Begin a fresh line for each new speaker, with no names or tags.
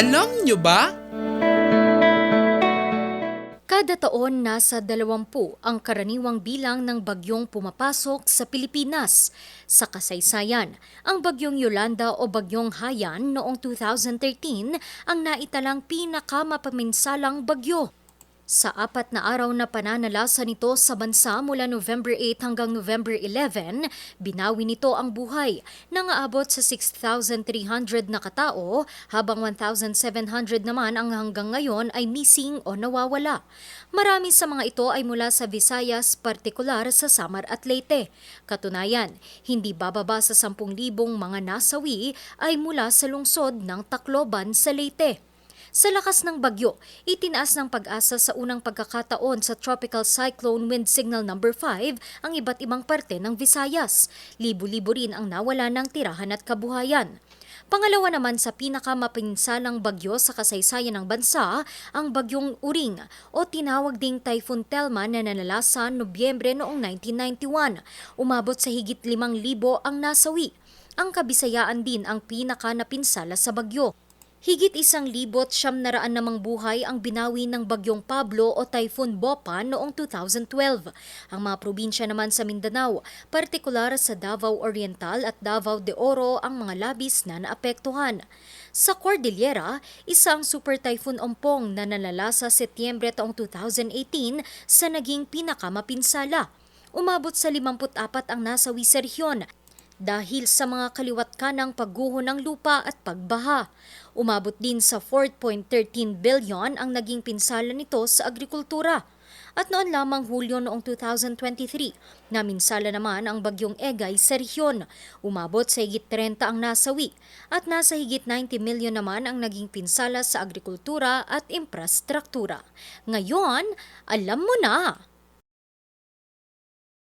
Alam nyo ba?
Kada taon, nasa 20 ang karaniwang bilang ng bagyong pumapasok sa Pilipinas. Sa kasaysayan, ang bagyong Yolanda o bagyong Hayan noong 2013 ang naitalang pinakamapaminsalang bagyo. Sa apat na araw na pananalasa nito sa bansa mula November 8 hanggang November 11, binawi nito ang buhay nang aabot sa 6,300 na katao habang 1,700 naman ang hanggang ngayon ay missing o nawawala. Marami sa mga ito ay mula sa Visayas, partikular sa Samar at Leyte. Katunayan, hindi bababa sa 10,000 mga nasawi ay mula sa lungsod ng Tacloban sa Leyte. Sa lakas ng bagyo, itinaas ng pag-asa sa unang pagkakataon sa Tropical Cyclone Wind Signal number 5 ang iba't ibang parte ng Visayas. Libo-libo rin ang nawala ng tirahan at kabuhayan. Pangalawa naman sa pinakamapinsalang bagyo sa kasaysayan ng bansa, ang bagyong Uring o tinawag ding Typhoon Telma na nanalasa Nobyembre noong 1991. Umabot sa higit 5,000 ang nasawi. Ang kabisayaan din ang pinaka napinsala sa bagyo. Higit isang libot siyam na raan namang buhay ang binawi ng Bagyong Pablo o Typhoon Bopan noong 2012. Ang mga probinsya naman sa Mindanao, partikular sa Davao Oriental at Davao de Oro ang mga labis na naapektuhan. Sa Cordillera, isang super typhoon Ompong na nalalasa Setyembre taong 2018 sa naging pinakamapinsala. Umabot sa 54 ang nasawi sa rehiyon dahil sa mga kaliwat kanang pagguho ng lupa at pagbaha. Umabot din sa 4.13 billion ang naging pinsala nito sa agrikultura. At noon lamang Hulyo noong 2023, naminsala naman ang bagyong Egay sa rehiyon. Umabot sa higit 30 ang nasawi at nasa higit 90 milyon naman ang naging pinsala sa agrikultura at infrastruktura. Ngayon, alam mo na!